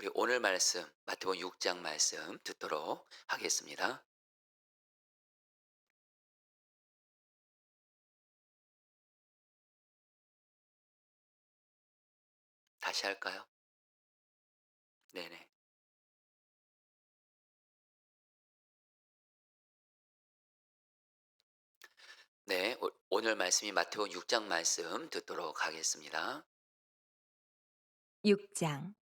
우리 오늘 말씀 마태복음 6장 말씀 듣도록 하겠습니다. 다시 할까요? 네네. 네, 오- 오늘 말씀이 마태복음 6장 말씀 듣도록 하겠습니다. 6장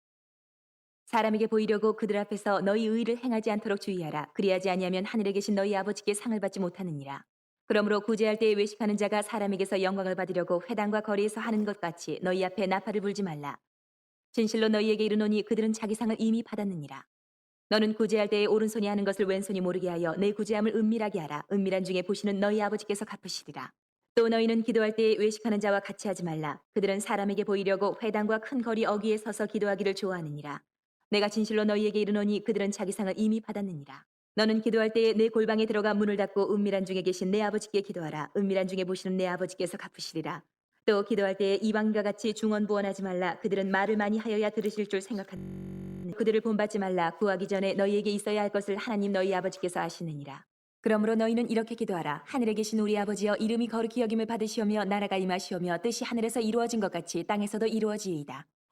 사람에게 보이려고 그들 앞에서 너희 의를 행하지 않도록 주의하라. 그리하지 아니하면 하늘에 계신 너희 아버지께 상을 받지 못하느니라. 그러므로 구제할 때에 외식하는 자가 사람에게서 영광을 받으려고 회당과 거리에서 하는 것 같이 너희 앞에 나팔을 불지 말라. 진실로 너희에게 이르노니 그들은 자기 상을 이미 받았느니라. 너는 구제할 때에 오른손이 하는 것을 왼손이 모르게 하여 내 구제함을 은밀하게 하라. 은밀한 중에 보시는 너희 아버지께서 갚으시리라. 또 너희는 기도할 때에 외식하는 자와 같이 하지 말라. 그들은 사람에게 보이려고 회당과 큰 거리 어귀에 서서 기도하기를 좋아하느니라. 내가 진실로 너희에게 이르노니 그들은 자기 상을 이미 받았느니라. 너는 기도할 때에 내 골방에 들어가 문을 닫고 은밀한 중에 계신 내 아버지께 기도하라. 은밀한 중에 보시는 내 아버지께서 갚으시리라. 또 기도할 때에 이방인과 같이 중언부언하지 말라. 그들은 말을 많이 하여야 들으실 줄 생각한 그들을 본받지 말라. 구하기 전에 너희에게 있어야 할 것을 하나님 너희 아버지께서 아시느니라. 그러므로 너희는 이렇게 기도하라. 하늘에 계신 우리 아버지여 이름이 거룩히 여김을 받으시오며 나라가 임하시오며 뜻이 하늘에서 이루어진 것 같이 땅에서도 이루어지이다.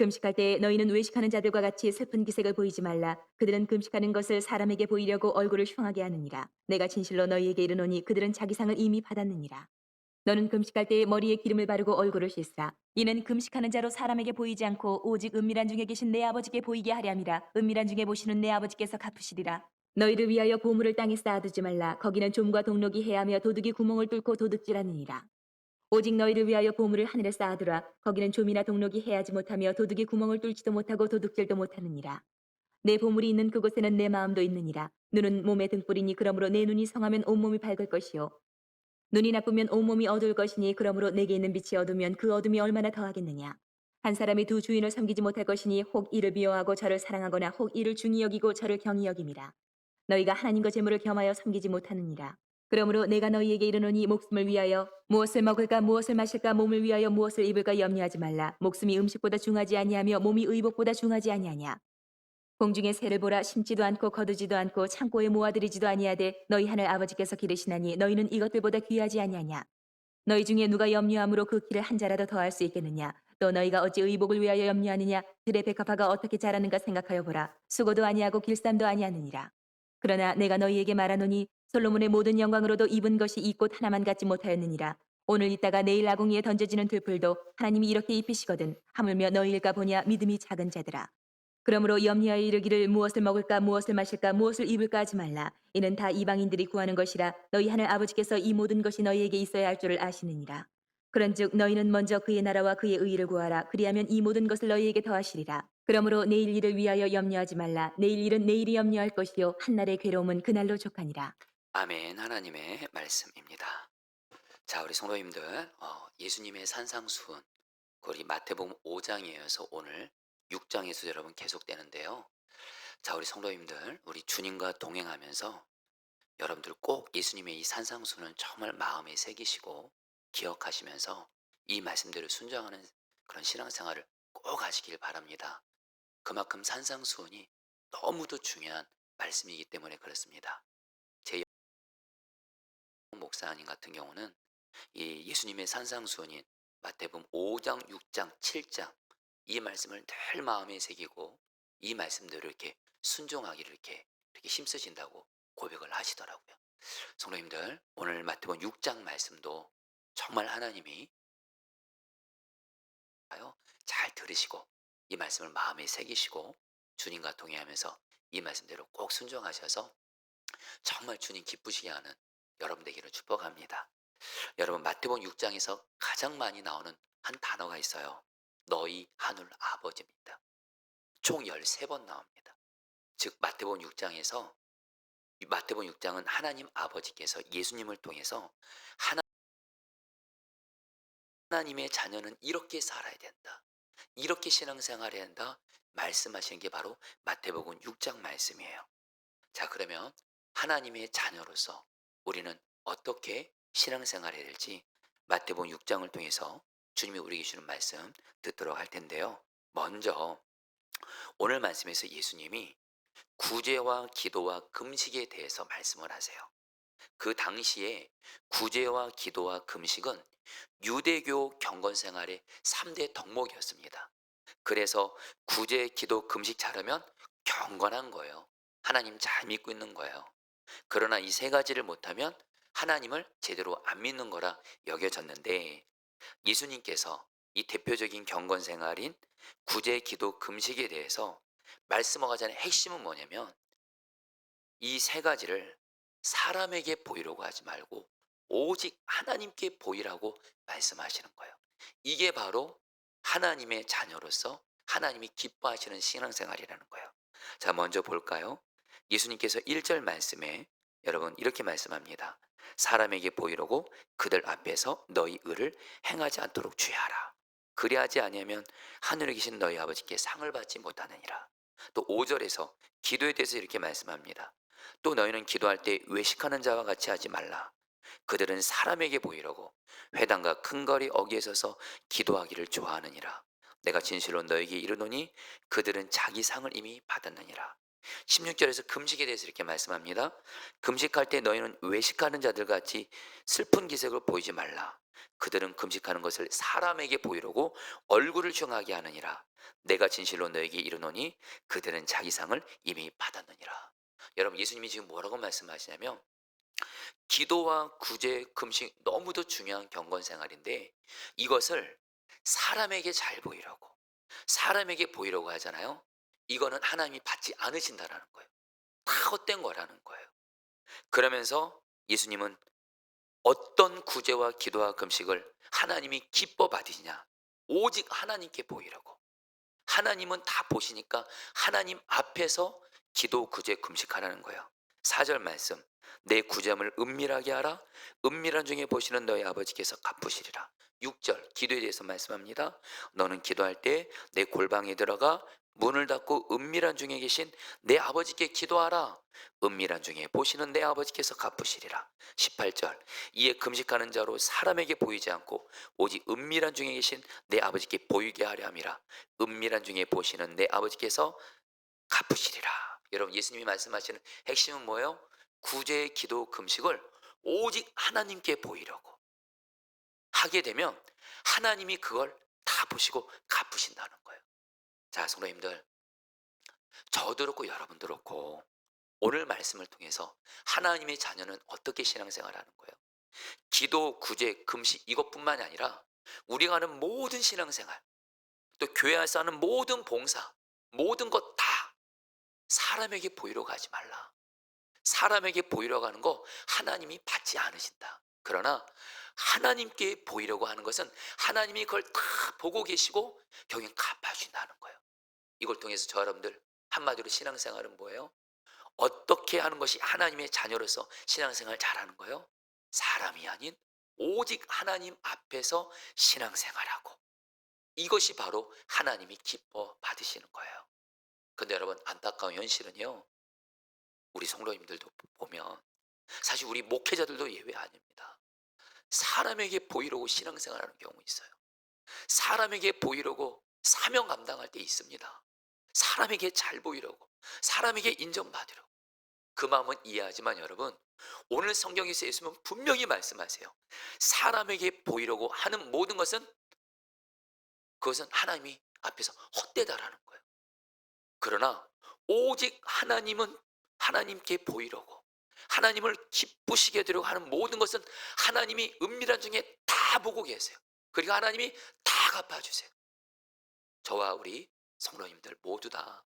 금식할 때 너희는 외식하는 자들과 같이 슬픈 기색을 보이지 말라. 그들은 금식하는 것을 사람에게 보이려고 얼굴을 흉하게 하느니라. 내가 진실로 너희에게 이르노니 그들은 자기 상을 이미 받았느니라. 너는 금식할 때에 머리에 기름을 바르고 얼굴을 씻으라. 이는 금식하는 자로 사람에게 보이지 않고 오직 은밀한 중에 계신 내 아버지께 보이게 하렴이라. 은밀한 중에 보시는 내 아버지께서 갚으시리라. 너희를 위하여 보물을 땅에 쌓아두지 말라. 거기는 좀과 동록이 해하며 도둑이 구멍을 뚫고 도둑질하느니라. 오직 너희를 위하여 보물을 하늘에 쌓아두라. 거기는 좀이나 동록이 해하지 못하며 도둑이 구멍을 뚫지도 못하고 도둑질도 못하느니라. 내 보물이 있는 그곳에는 내 마음도 있느니라. 눈은 몸의 등불이니 그러므로 내 눈이 성하면 온몸이 밝을 것이요. 눈이 나쁘면 온몸이 어두울 것이니 그러므로 내게 있는 빛이 어두면 그 어둠이 얼마나 더하겠느냐. 한 사람이 두 주인을 섬기지 못할 것이니 혹 이를 미워하고 저를 사랑하거나 혹 이를 중히 여기고 저를 경히 여김이라. 너희가 하나님과 재물을 겸하여 섬기지 못하느니라. 그러므로 내가 너희에게 이르노니 목숨을 위하여 무엇을 먹을까 무엇을 마실까 몸을 위하여 무엇을 입을까 염려하지 말라. 목숨이 음식보다 중하지 아니하며 몸이 의복보다 중하지 아니하냐. 공중의 새를 보라 심지도 않고 거두지도 않고 창고에 모아들이지도 아니하되 너희 하늘 아버지께서 기르시나니 너희는 이것들보다 귀하지 아니하냐. 너희 중에 누가 염려함으로 그 길을 한 자라도 더할 수 있겠느냐. 또 너희가 어찌 의복을 위하여 염려하느냐. 들의 백합화가 어떻게 자라는가 생각하여 보라. 수고도 아니하고 길쌈도 아니하느니라. 그러나 내가 너희에게 말하노니 솔로몬의 모든 영광으로도 입은 것이 이 꽃 하나만 갖지 못하였느니라. 오늘 있다가 내일 아궁이에 던져지는 들풀도 하나님이 이렇게 입히시거든. 하물며 너희일까 보냐 믿음이 작은 자들아. 그러므로 염려하여 이르기를 무엇을 먹을까 무엇을 마실까 무엇을 입을까 하지 말라. 이는 다 이방인들이 구하는 것이라 너희 하늘 아버지께서 이 모든 것이 너희에게 있어야 할 줄을 아시느니라. 그런즉 너희는 먼저 그의 나라와 그의 의를 구하라. 그리하면 이 모든 것을 너희에게 더하시리라. 그러므로 내일 일을 위하여 염려하지 말라. 내일 일은 내일이 염려할 것이요 한날의 괴로움은 그날로 족하니라. 아멘 하나님의 말씀입니다. 자 우리 성도님들 어, 예수님의 산상수훈 그 우리 마태복음 5장에 이어서 오늘 6장에서 여러분 계속되는데요. 자 우리 성도님들 우리 주님과 동행하면서 여러분들 꼭 예수님의 이 산상수훈은 정말 마음에 새기시고 기억하시면서 이 말씀대로 순종하는 그런 신앙생활을 꼭 하시길 바랍니다. 그만큼 산상수훈이 너무도 중요한 말씀이기 때문에 그렇습니다. 제 목사님 같은 경우는 이 예수님의 산상수훈인 마태복음 5장, 6장, 7장 이 말씀을 늘 마음에 새기고 이 말씀대로 이렇게 순종하기를 이렇게 이렇게 힘쓰신다고 고백을 하시더라고요. 성도님들 오늘 마태복음 6장 말씀도 정말 하나님이. 잘 들으시고 이 말씀을 마음에 새기시고 주님과 동행하면서 이 말씀대로 꼭 순종하셔서 정말 주님 기쁘시게 하는 여러분 되기를 축복합니다. 여러분 마태복음 6장에서 가장 많이 나오는 한 단어가 있어요. 너희 하늘 아버지입니다. 총 13번 나옵니다. 즉 마태복음 6장에서 이 마태복음 6장은 하나님 아버지께서 예수님을 통해서 하나 하나님의 자녀는 이렇게 살아야 된다. 이렇게 신앙생활해야 한다. 말씀하시는 게 바로 마태복음 6장 말씀이에요. 자, 그러면 하나님의 자녀로서 우리는 어떻게 신앙생활해야 될지 마태복음 6장을 통해서 주님이 우리에게 주는 말씀 듣도록 할 텐데요. 먼저 오늘 말씀에서 예수님이 구제와 기도와 금식에 대해서 말씀을 하세요. 그 당시에 구제와 기도와 금식은 유대교 경건 생활의 3대 덕목이었습니다. 그래서 구제, 기도, 금식 잘하면 경건한 거예요. 하나님 잘 믿고 있는 거예요. 그러나 이 세 가지를 못하면 하나님을 제대로 안 믿는 거라 여겨졌는데 예수님께서 이 대표적인 경건 생활인 구제, 기도, 금식에 대해서 말씀하기 전에 핵심은 뭐냐면 이 세 가지를 사람에게 보이려고 하지 말고 오직 하나님께 보이라고 말씀하시는 거예요. 이게 바로 하나님의 자녀로서 하나님이 기뻐하시는 신앙생활이라는 거예요. 자, 먼저 볼까요? 예수님께서 1절 말씀에 여러분 이렇게 말씀합니다. 사람에게 보이려고 그들 앞에서 너희 의를 행하지 않도록 주의하라. 그리하지 아니하면 하늘에 계신 너희 아버지께 상을 받지 못하느니라. 또 5절에서 기도에 대해서 이렇게 말씀합니다. 또 너희는 기도할 때 외식하는 자와 같이 하지 말라. 그들은 사람에게 보이려고 회당과 큰 거리 어기에 서서 기도하기를 좋아하느니라. 내가 진실로 너에게 이르노니 그들은 자기 상을 이미 받았느니라. 16절에서 금식에 대해서 이렇게 말씀합니다. 금식할 때 너희는 외식하는 자들 같이 슬픈 기색을 보이지 말라. 그들은 금식하는 것을 사람에게 보이려고 얼굴을 정하게 하느니라. 내가 진실로 너에게 이르노니 그들은 자기 상을 이미 받았느니라. 여러분 예수님이 지금 뭐라고 말씀하시냐면 기도와 구제, 금식 너무도 중요한 경건 생활인데 이것을 사람에게 잘 보이라고 사람에게 보이려고 하잖아요. 이거는 하나님이 받지 않으신다라는 거예요. 다 헛된 거라는 거예요. 그러면서 예수님은 어떤 구제와 기도와 금식을 하나님이 기뻐 받으시냐? 오직 하나님께 보이라고. 하나님은 다 보시니까 하나님 앞에서 기도, 구제, 금식하라는 거예요. 4절 말씀. 내 구점을 은밀하게 하라. 은밀한 중에 보시는 너희 아버지께서 갚으시리라. 6절 기도에 대해서 말씀합니다. 너는 기도할 때 내 골방에 들어가 문을 닫고 은밀한 중에 계신 내 아버지께 기도하라. 은밀한 중에 보시는 내 아버지께서 갚으시리라. 18절 이에 금식하는 자로 사람에게 보이지 않고 오직 은밀한 중에 계신 내 아버지께 보이게 하려 함이라. 은밀한 중에 보시는 내 아버지께서 갚으시리라. 여러분 예수님이 말씀하시는 핵심은 뭐예요? 구제, 기도, 금식을 오직 하나님께 보이려고 하게 되면 하나님이 그걸 다 보시고 갚으신다는 거예요. 자, 성도님들, 저도 그렇고 여러분도 그렇고 오늘 말씀을 통해서 하나님의 자녀는 어떻게 신앙생활 하는 거예요? 기도, 구제, 금식 이것뿐만이 아니라 우리가 하는 모든 신앙생활, 또 교회에서 하는 모든 봉사, 모든 것 다 사람에게 보이려고 하지 말라. 사람에게 보이려고 하는 거 하나님이 받지 않으신다. 그러나 하나님께 보이려고 하는 것은 하나님이 그걸 다 보고 계시고 경영 갚아주신다는 거예요. 이걸 통해서 저 여러분들 한마디로 신앙생활은 뭐예요? 어떻게 하는 것이 하나님의 자녀로서 신앙생활 잘하는 거예요? 사람이 아닌 오직 하나님 앞에서 신앙생활하고 이것이 바로 하나님이 기뻐 받으시는 거예요. 근데 여러분 안타까운 현실은요. 우리 성도님들도 보면 사실 우리 목회자들도 예외 아닙니다. 사람에게 보이려고 신앙생활하는 경우 있어요. 사람에게 보이려고 사명 감당할 때 있습니다. 사람에게 잘 보이려고, 사람에게 인정받으려고. 그 마음은 이해하지만 여러분, 오늘 성경에서 예수님은 분명히 말씀하세요. 사람에게 보이려고 하는 모든 것은 그것은 하나님이 앞에서 헛되다라는 거예요. 그러나 오직 하나님은 하나님께 보이려고 하나님을 기쁘시게 되려고 하는 모든 것은 하나님이 은밀한 중에 다 보고 계세요. 그리고 하나님이 다 갚아주세요. 저와 우리 성도님들 모두 다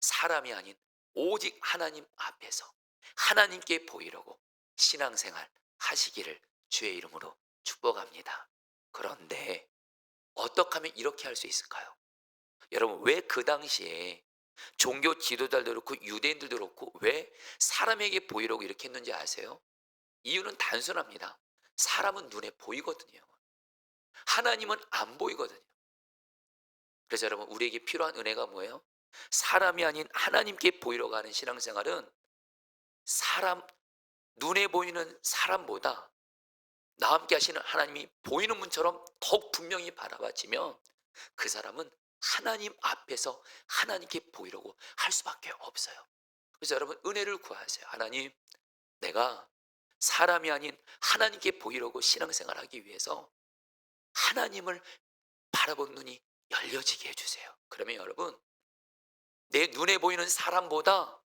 사람이 아닌 오직 하나님 앞에서 하나님께 보이려고 신앙생활 하시기를 주의 이름으로 축복합니다. 그런데 어떻게 하면 이렇게 할 수 있을까요? 여러분 왜 그 당시에 종교 지도자들도 그렇고 유대인들도 그렇고 왜 사람에게 보이려고 이렇게 했는지 아세요? 이유는 단순합니다. 사람은 눈에 보이거든요. 하나님은 안 보이거든요. 그래서 여러분 우리에게 필요한 은혜가 뭐예요? 사람이 아닌 하나님께 보이려고 하는 신앙생활은 사람 눈에 보이는 사람보다 나와 함께 하시는 하나님이 보이는 문처럼 더욱 분명히 바라봐지면 그 사람은 하나님 앞에서 하나님께 보이려고 할 수밖에 없어요. 그래서 여러분 은혜를 구하세요. 하나님, 내가 사람이 아닌 하나님께 보이려고 신앙생활하기 위해서 하나님을 바라본 눈이 열려지게 해주세요. 그러면 여러분, 내 눈에 보이는 사람보다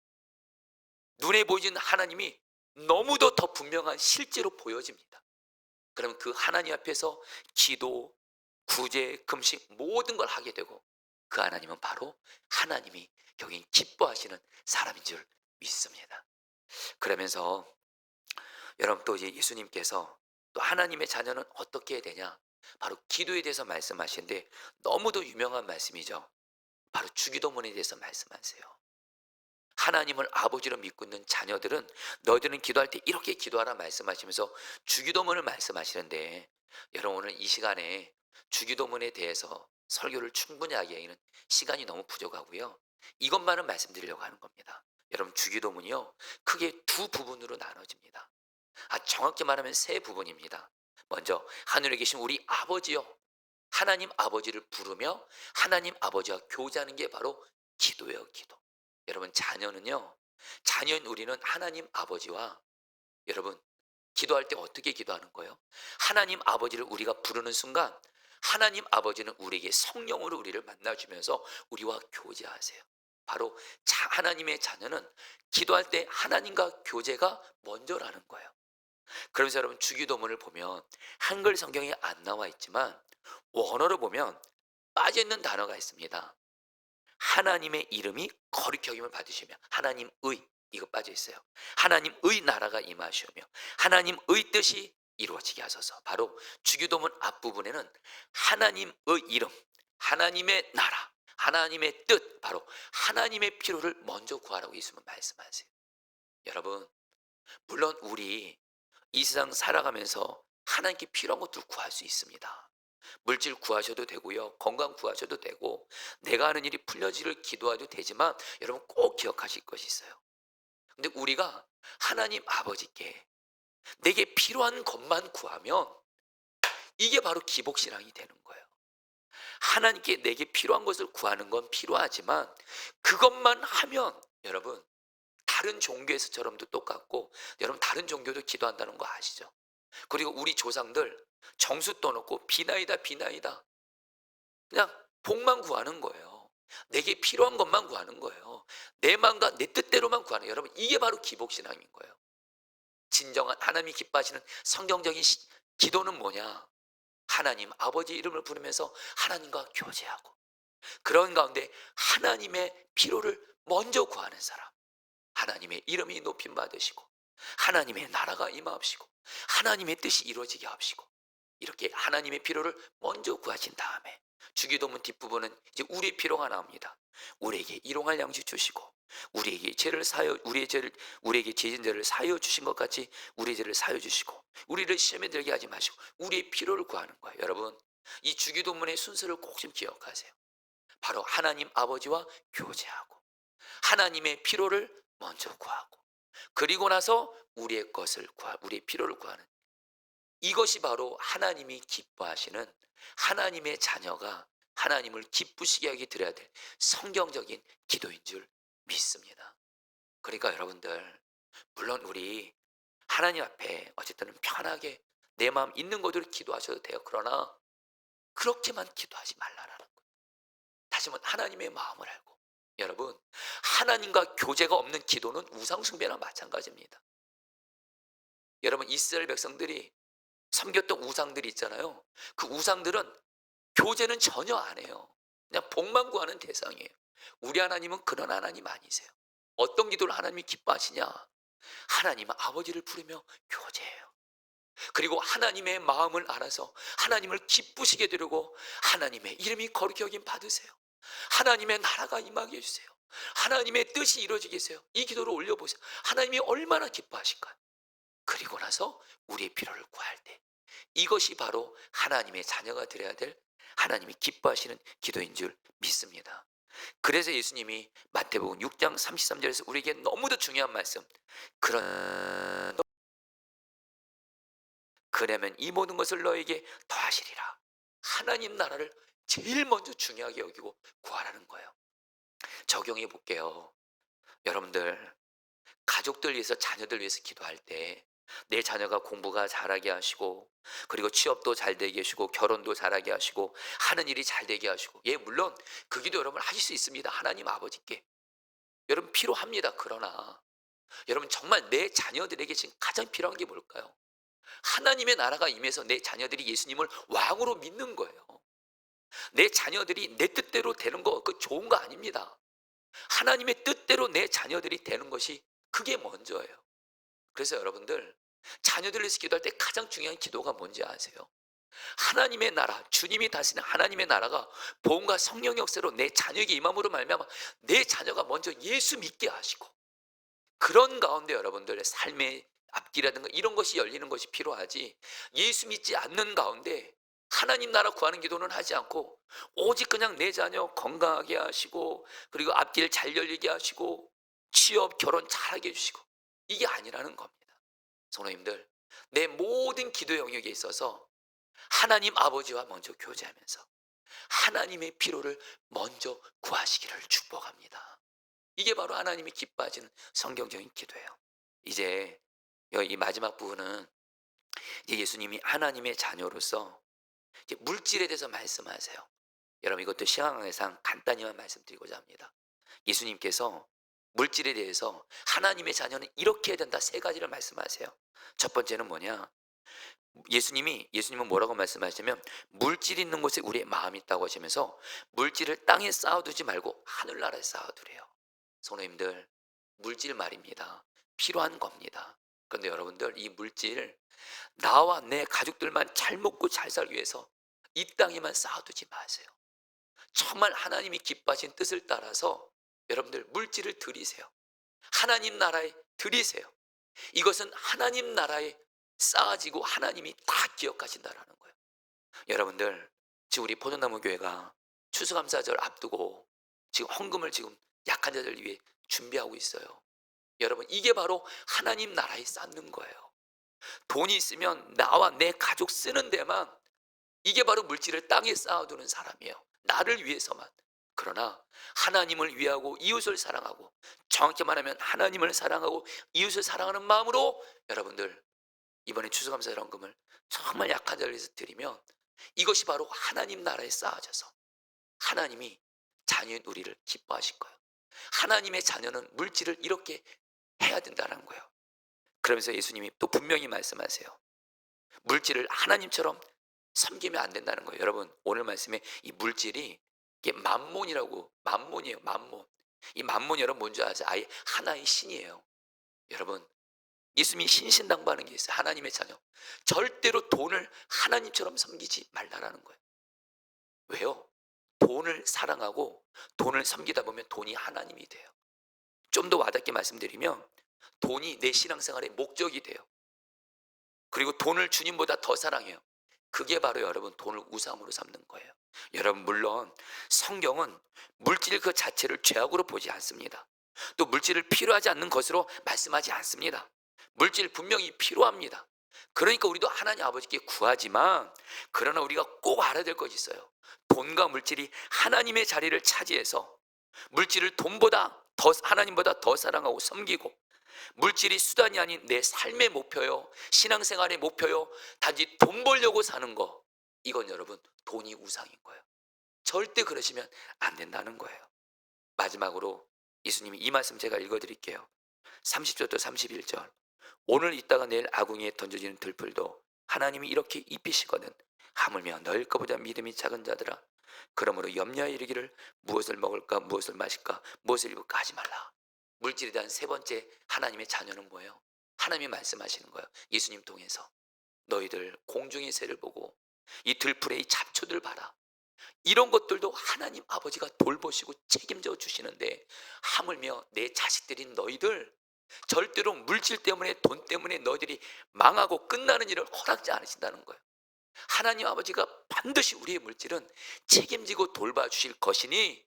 눈에 보이는 하나님이 너무도 더 분명한 실제로 보여집니다. 그러면 그 하나님 앞에서 기도, 구제, 금식 모든 걸 하게 되고 그 하나님은 바로 하나님이 여기 기뻐하시는 사람인 줄 믿습니다. 그러면서 여러분 또 이제 예수님께서 또 하나님의 자녀는 어떻게 해야 되냐? 바로 기도에 대해서 말씀하시는데 너무도 유명한 말씀이죠. 바로 주기도문에 대해서 말씀하세요. 하나님을 아버지로 믿고 있는 자녀들은 너희들은 기도할 때 이렇게 기도하라 말씀하시면서 주기도문을 말씀하시는데 여러분 오늘 이 시간에 주기도문에 대해서 설교를 충분히 하기에는 시간이 너무 부족하고요. 이것만은 말씀드리려고 하는 겁니다. 여러분 주기도문이요 크게 두 부분으로 나눠집니다. 아 정확히 말하면 세 부분입니다. 먼저 하늘에 계신 우리 아버지요 하나님 아버지를 부르며 하나님 아버지와 교제하는 게 바로 기도예요 기도. 여러분 자녀는요 자녀인 우리는 하나님 아버지와 여러분 기도할 때 어떻게 기도하는 거예요? 하나님 아버지를 우리가 부르는 순간 하나님 아버지는 우리에게 성령으로 우리를 만나주면서 우리와 교제하세요. 바로 자, 하나님의 자녀는 기도할 때 하나님과 교제가 먼저라는 거예요. 그러면서 여러분 주기도문을 보면 한글 성경에 안 나와 있지만 원어로 보면 빠져 있는 단어가 있습니다. 하나님의 이름이 거룩히 여김을 받으시며 하나님의 이거 빠져 있어요. 하나님의 나라가 임하시오며 하나님의 뜻이 이루어지게 하소서. 바로 주기도문 앞부분에는 하나님의 이름, 하나님의 나라, 하나님의 뜻, 바로 하나님의 필요를 먼저 구하라고 예수님은 말씀하세요. 여러분, 물론 우리 이 세상 살아가면서 하나님께 필요한 것들 구할 수 있습니다. 물질 구하셔도 되고요. 건강 구하셔도 되고 내가 하는 일이 풀려지를 기도해도 되지만 여러분 꼭 기억하실 것이 있어요. 근데 우리가 하나님 아버지께 내게 필요한 것만 구하면 이게 바로 기복신앙이 되는 거예요. 하나님께 내게 필요한 것을 구하는 건 필요하지만 그것만 하면 여러분 다른 종교에서처럼도 똑같고 여러분 다른 종교도 기도한다는 거 아시죠? 그리고 우리 조상들 정수 떠놓고 비나이다 비나이다 그냥 복만 구하는 거예요. 내게 필요한 것만 구하는 거예요. 내 마음과 내 뜻대로만 구하는. 여러분 이게 바로 기복신앙인 거예요. 진정한 하나님이 기뻐하시는 성경적인 시- 기도는 뭐냐? 하나님 아버지 이름을 부르면서 하나님과 교제하고 그런 가운데 하나님의 필요를 먼저 구하는 사람 하나님의 이름이 높임 받으시고 하나님의 나라가 임하옵시고 하나님의 뜻이 이루어지게 하옵시고 이렇게 하나님의 필요를 먼저 구하신 다음에 주기도문 뒷부분은 이제 우리의 필요가 나옵니다. 우리에게 일용할 양식 주시고 우리에게 죄를 사여 우리의 죄를 우리에게 죄진 죄를 사여 주신 것 같이 우리의 죄를 사여 주시고 우리를 시험에 들게 하지 마시고 우리의 필요를 구하는 거예요. 여러분 이 주기도문의 순서를 꼭 좀 기억하세요. 바로 하나님 아버지와 교제하고 하나님의 필요를 먼저 구하고 그리고 나서 우리의 것을 구하 우리의 필요를 구하는 이것이 바로 하나님이 기뻐하시는 하나님의 자녀가 하나님을 기쁘시게 하게 드려야 될 성경적인 기도인 줄 믿습니다. 그러니까 여러분들 물론 우리 하나님 앞에 어쨌든 편하게 내 마음 있는 것대로 기도하셔도 돼요. 그러나 그렇게만 기도하지 말라라는 거예요. 다시 한번 하나님의 마음을 알고 여러분 하나님과 교제가 없는 기도는 우상 숭배나 마찬가지입니다. 여러분 이스라엘 백성들이 섬겼던 우상들이 있잖아요. 그 우상들은 교제는 전혀 안 해요. 그냥 복만 구하는 대상이에요. 우리 하나님은 그런 하나님 아니세요. 어떤 기도를 하나님이 기뻐하시냐? 하나님은 아버지를 부르며 교제해요. 그리고 하나님의 마음을 알아서 하나님을 기쁘시게 되려고 하나님의 이름이 거룩히 여김 받으세요. 하나님의 나라가 임하게 해주세요. 하나님의 뜻이 이루어지게 해주세요. 이 기도를 올려보세요. 하나님이 얼마나 기뻐하실까요? 그리고 나서 우리의 필요를 구할 때 이것이 바로 하나님의 자녀가 되어야 될 하나님이 기뻐하시는 기도인 줄 믿습니다. 그래서 예수님이 마태복음 6장 33절에서 우리에게 너무도 중요한 말씀. 그런 그러면 이 모든 것을 너에게 더하시리라. 하나님 나라를 제일 먼저 중요하게 여기고 구하라는 거예요. 적용해 볼게요. 여러분들 가족들 위해서 자녀들 위해서 기도할 때 내 자녀가 공부가 잘하게 하시고 그리고 취업도 잘 되게 하시고 결혼도 잘하게 하시고 하는 일이 잘 되게 하시고 예 물론 그 기도 여러분 하실 수 있습니다. 하나님 아버지께 여러분 필요합니다. 그러나 여러분 정말 내 자녀들에게 지금 가장 필요한 게 뭘까요? 하나님의 나라가 임해서 내 자녀들이 예수님을 왕으로 믿는 거예요. 내 자녀들이 내 뜻대로 되는 거 그 좋은 거 아닙니다. 하나님의 뜻대로 내 자녀들이 되는 것이 그게 먼저예요. 그래서 여러분들 자녀들 위해서 기도할 때 가장 중요한 기도가 뭔지 아세요? 하나님의 나라, 주님이 다스리는 하나님의 나라가 복음과 성령의 역사로 내 자녀에게 임함으로 말미암아 내 자녀가 먼저 예수 믿게 하시고 그런 가운데 여러분들의 삶의 앞길이라든가 이런 것이 열리는 것이 필요하지 예수 믿지 않는 가운데 하나님 나라 구하는 기도는 하지 않고 오직 그냥 내 자녀 건강하게 하시고 그리고 앞길 잘 열리게 하시고 취업 결혼 잘하게 해주시고 이게 아니라는 겁니다. 성도님들 내 모든 기도 영역에 있어서 하나님 아버지와 먼저 교제하면서 하나님의 필요를 먼저 구하시기를 축복합니다. 이게 바로 하나님이 기뻐하시는 성경적인 기도예요. 이제 여기 마지막 부분은 예수님이 하나님의 자녀로서 물질에 대해서 말씀하세요. 여러분 이것도 시황에상 간단히만 말씀드리고자 합니다. 예수님께서 물질에 대해서 하나님의 자녀는 이렇게 해야 된다 세 가지를 말씀하세요. 첫 번째는 뭐냐? 예수님이 예수님은 뭐라고 말씀하시냐면 물질 있는 곳에 우리의 마음이 있다고 하시면서 물질을 땅에 쌓아두지 말고 하늘나라에 쌓아두래요. 성도님들 물질 말입니다. 필요한 겁니다. 그런데 여러분들 이 물질 나와 내 가족들만 잘 먹고 잘 살기 위해서 이 땅에만 쌓아두지 마세요. 정말 하나님이 기뻐하신 뜻을 따라서 여러분들 물질을 드리세요. 하나님 나라에 드리세요. 이것은 하나님 나라에 쌓아지고 하나님이 다 기억하신다라는 거예요. 여러분들 지금 우리 포도나무 교회가 추수감사절 앞두고 지금 헌금을 지금 약한 자들 위해 준비하고 있어요. 여러분 이게 바로 하나님 나라에 쌓는 거예요. 돈이 있으면 나와 내 가족 쓰는 데만 이게 바로 물질을 땅에 쌓아두는 사람이에요. 나를 위해서만. 그러나 하나님을 위하고 이웃을 사랑하고 정확히 말하면 하나님을 사랑하고 이웃을 사랑하는 마음으로 여러분들 이번에 추수감사 연금을 정말 약한 위해서 드리면 이것이 바로 하나님 나라에 쌓아져서 하나님이 자녀인 우리를 기뻐하실 거예요. 하나님의 자녀는 물질을 이렇게 해야 된다는 거예요. 그러면서 예수님이 또 분명히 말씀하세요. 물질을 하나님처럼 섬기면 안 된다는 거예요. 여러분 오늘 말씀에 이 물질이 이게 만몬이라고 만몬이에요. 만몬. 이 만몬 여러분 뭔지 아세요? 아예 하나의 신이에요. 여러분 예수님이 신신당부하는 게 있어요. 하나님의 자녀. 절대로 돈을 하나님처럼 섬기지 말라라는 거예요. 왜요? 돈을 사랑하고 돈을 섬기다 보면 돈이 하나님이 돼요. 좀 더 와닿게 말씀드리면 돈이 내 신앙생활의 목적이 돼요. 그리고 돈을 주님보다 더 사랑해요. 그게 바로 여러분 돈을 우상으로 삼는 거예요. 여러분 물론 성경은 물질 그 자체를 죄악으로 보지 않습니다. 또 물질을 필요하지 않는 것으로 말씀하지 않습니다. 물질 분명히 필요합니다. 그러니까 우리도 하나님 아버지께 구하지만 그러나 우리가 꼭 알아야 될 것이 있어요. 돈과 물질이 하나님의 자리를 차지해서 물질을 돈보다 더 하나님보다 더 사랑하고 섬기고 물질이 수단이 아닌 내 삶의 목표요, 신앙생활의 목표요, 단지 돈 벌려고 사는 거, 이건 여러분 돈이 우상인 거예요. 절대 그러시면 안 된다는 거예요. 마지막으로 예수님이 이 말씀 제가 읽어 드릴게요. 30절부터 31절. 오늘 있다가 내일 아궁이에 던져지는 들풀도 하나님이 이렇게 입히시거든. 하물며 너일 것보다 믿음이 작은 자들아. 그러므로 염려에 이르기를 무엇을 먹을까, 무엇을 마실까, 무엇을 입을까 하지 말라. 물질에 대한 세 번째 하나님의 자녀는 뭐예요? 하나님이 말씀하시는 거예요. 예수님 통해서 너희들 공중의 새를 보고 이 들풀의 이 잡초들 봐라. 이런 것들도 하나님 아버지가 돌보시고 책임져 주시는데 하물며 내 자식들인 너희들 절대로 물질 때문에 돈 때문에 너희들이 망하고 끝나는 일을 허락지 않으신다는 거예요. 하나님 아버지가 반드시 우리의 물질은 책임지고 돌봐주실 것이니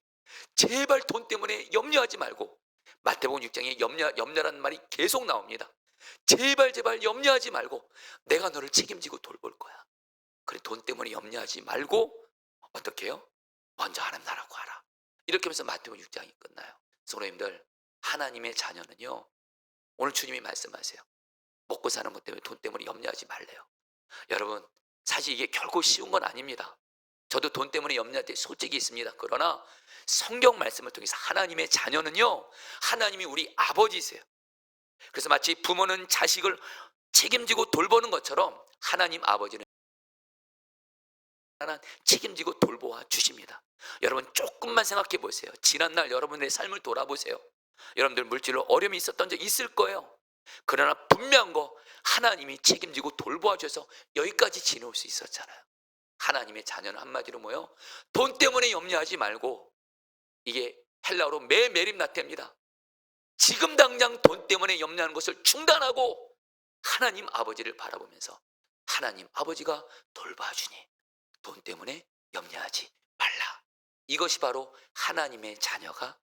제발 돈 때문에 염려하지 말고 마태복음 6장에 염려 염려라는 말이 계속 나옵니다. 제발 제발 염려하지 말고 내가 너를 책임지고 돌볼 거야. 그래 돈 때문에 염려하지 말고 어떻게 해요? 먼저 하나님 나라 구하라. 이렇게 하면서 마태복음 6장이 끝나요. 성도님들 하나님의 자녀는요. 오늘 주님이 말씀하세요. 먹고 사는 것 때문에 돈 때문에 염려하지 말래요. 여러분 사실 이게 결코 쉬운 건 아닙니다. 저도 돈 때문에 염려할 때 솔직히 있습니다. 그러나 성경 말씀을 통해서 하나님의 자녀는요. 하나님이 우리 아버지세요. 그래서 마치 부모는 자식을 책임지고 돌보는 것처럼 하나님 아버지는 책임지고 돌보아 주십니다. 여러분 조금만 생각해 보세요. 지난날 여러분의 삶을 돌아보세요. 여러분들 물질로 어려움이 있었던 적 있을 거예요. 그러나 분명한 거 하나님이 책임지고 돌보아 줘서 여기까지 지내올 수 있었잖아요. 하나님의 자녀는 한마디로 뭐요? 돈 때문에 염려하지 말고 이게 헬라어로 매매림나태입니다. 지금 당장 돈 때문에 염려하는 것을 중단하고 하나님 아버지를 바라보면서 하나님 아버지가 돌봐주니 돈 때문에 염려하지 말라. 이것이 바로 하나님의 자녀가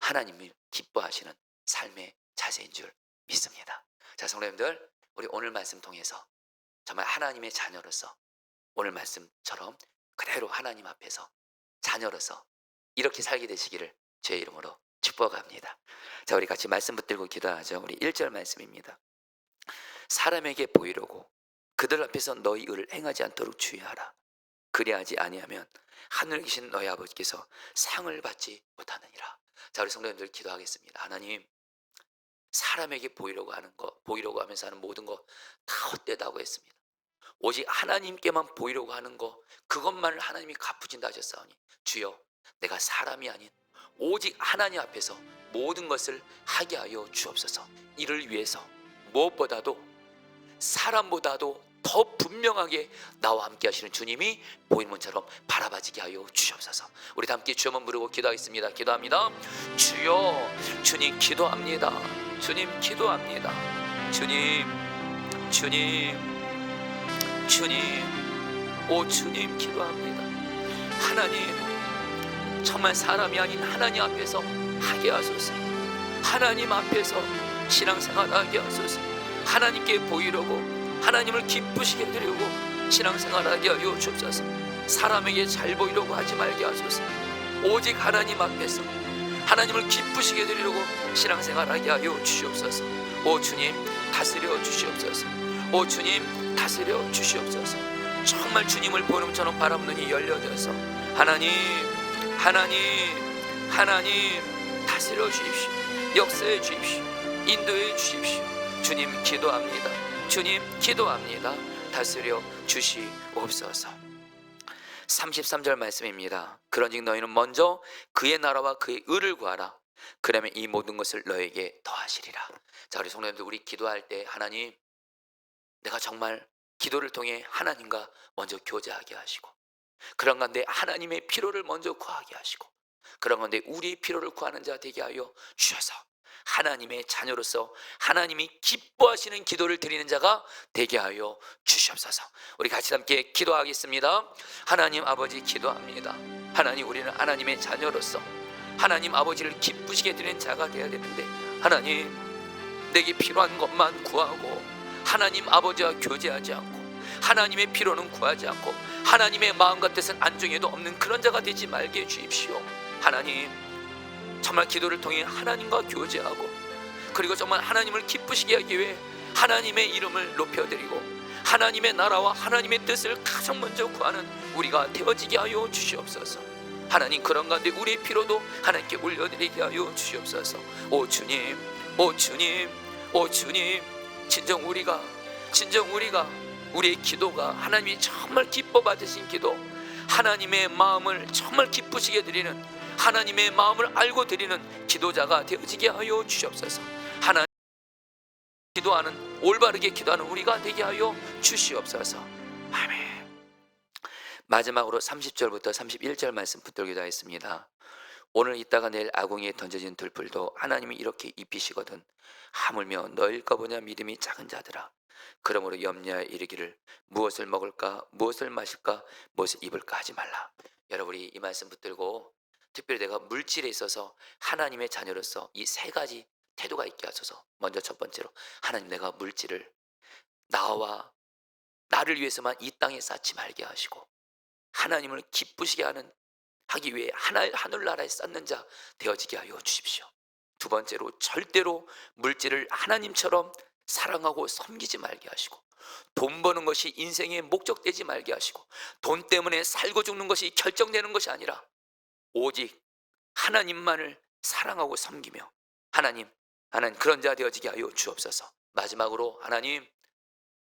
하나님을 기뻐하시는 삶의 자세인 줄 믿습니다. 자, 성도님들, 우리 오늘 말씀 통해서 정말 하나님의 자녀로서 오늘 말씀처럼 그대로 하나님 앞에서 자녀로서 이렇게 살게 되시기를 제 이름으로 축복합니다. 자, 우리 같이 말씀 붙들고 기도하죠. 우리 1절 말씀입니다. 사람에게 보이려고 그들 앞에서 너희 의를 행하지 않도록 주의하라. 그리하지 아니하면 하늘에 계신 너희 아버지께서 상을 받지 못하느니라. 자, 우리 성도님들 기도하겠습니다. 하나님, 사람에게 보이려고 하는 거, 보이려고 하면서 하는 모든 거 다 헛되다고 했습니다. 오직 하나님께만 보이려고 하는 거, 그것만을 하나님이 갚으신다 하셨사오니 주여, 내가 사람이 아닌 오직 하나님 앞에서 모든 것을 하게 하여 주옵소서. 이를 위해서 무엇보다도 사람보다도 더 분명하게 나와 함께 하시는 주님이 보이는 문처럼 바라봐지게 하여 주옵소서. 우리 다 함께 주여만 부르고 기도하겠습니다. 기도합니다. 주여, 주님 기도합니다. 주님 기도합니다. 주님, 주님, 주님, 오 주님 기도합니다. 하나님, 정말 사람이 아닌 하나님 앞에서 하게 하소서. 하나님 앞에서 신앙생활 하게 하소서. 하나님께 보이려고 하나님을 기쁘시게 해드리고 신앙생활하게 하여 주옵소서. 사람에게 잘 보이려고 하지 말게 하소서. 오직 하나님 앞에서 하나님을 기쁘시게 해드리려고 신앙생활하게 하여 주시옵소서. 오 주님 다스려 주시옵소서. 오 주님 다스려 주시옵소서. 정말 주님을 것처럼 바라보는 눈이 열려져서 하나님 하나님 하나님 다스려 주십시오. 역사해 주십시오. 인도해 주십시오. 주님 기도합니다. 주님 기도합니다. 다스려 주시옵소서. 33절 말씀입니다. 그런즉 너희는 먼저 그의 나라와 그의 의를 구하라. 그러면 이 모든 것을 너에게 더하시리라. 자, 우리 성도님들 우리 기도할 때 하나님 내가 정말 기도를 통해 하나님과 먼저 교제하게 하시고 그런 가운데 하나님의 필요를 먼저 구하게 하시고 그런 가운데 우리의 필요를 구하는 자 되게 하여 주셔서 하나님의 자녀로서 하나님이 기뻐하시는 기도를 드리는 자가 되게 하여 주시옵소서. 우리 같이 함께 기도하겠습니다. 하나님 아버지 기도합니다. 하나님 우리는 하나님의 자녀로서 하나님 아버지를 기쁘시게 드리는 자가 되어야 되는데 하나님 내게 필요한 것만 구하고 하나님 아버지와 교제하지 않고 하나님의 필요는 구하지 않고 하나님의 마음과 뜻은 안중에도 없는 그런 자가 되지 말게 해 주십시오. 하나님 정말 기도를 통해 하나님과 교제하고 그리고 정말 하나님을 기쁘시게 하기 위해 하나님의 이름을 높여드리고 하나님의 나라와 하나님의 뜻을 가장 먼저 구하는 우리가 되어지게 하여 주시옵소서. 하나님 그런 가운데 우리의 피로도 하나님께 올려드리게 하여 주시옵소서. 오 주님, 오 주님, 오 주님, 진정 우리가 진정 우리가 우리의 기도가 하나님이 정말 기뻐 받으신 기도, 하나님의 마음을 정말 기쁘시게 드리는 하나님의 마음을 알고 드리는 기도자가 되어지게 하여 주시옵소서. 하나님 기도하는 올바르게 기도하는 우리가 되게 하여 주시옵소서. 아멘. 마지막으로 30절부터 31절 말씀 붙들기도 하겠습니다. 오늘 있다가 내일 아궁이에 던져진 들풀도 하나님이 이렇게 입히시거든 하물며 너일까 보냐 믿음이 작은 자들아 그러므로 염려에 이르기를 무엇을 먹을까 무엇을 마실까 무엇을 입을까 하지 말라 여러분이 이 말씀 붙들고 특별히 내가 물질에 있어서 하나님의 자녀로서 이 세 가지 태도가 있게 하소서 먼저 첫 번째로 하나님 내가 물질을 나와 나를 위해서만 이 땅에 쌓지 말게 하시고 하나님을 기쁘시게 하는 하기 위해 하나, 하늘나라에 쌓는 자 되어지게 하여 주십시오. 두 번째로 절대로 물질을 하나님처럼 사랑하고 섬기지 말게 하시고 돈 버는 것이 인생의 목적되지 말게 하시고 돈 때문에 살고 죽는 것이 결정되는 것이 아니라 오직 하나님만을 사랑하고 섬기며 하나님 하나님 그런 자 되어지게 하여 주옵소서. 마지막으로 하나님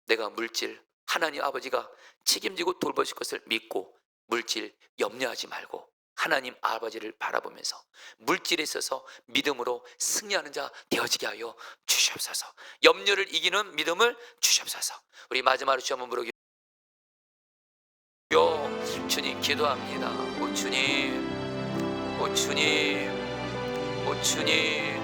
내가 물질 하나님 아버지가 책임지고 돌보실 것을 믿고 물질 염려하지 말고 하나님 아버지를 바라보면서 물질에 있어서 믿음으로 승리하는 자 되어지게 하여 주시옵소서. 염려를 이기는 믿음을 주시옵소서. 우리 마지막으로 주 한번 부르기 요 주님 기도합니다. 오 주님 오 주님 오 주님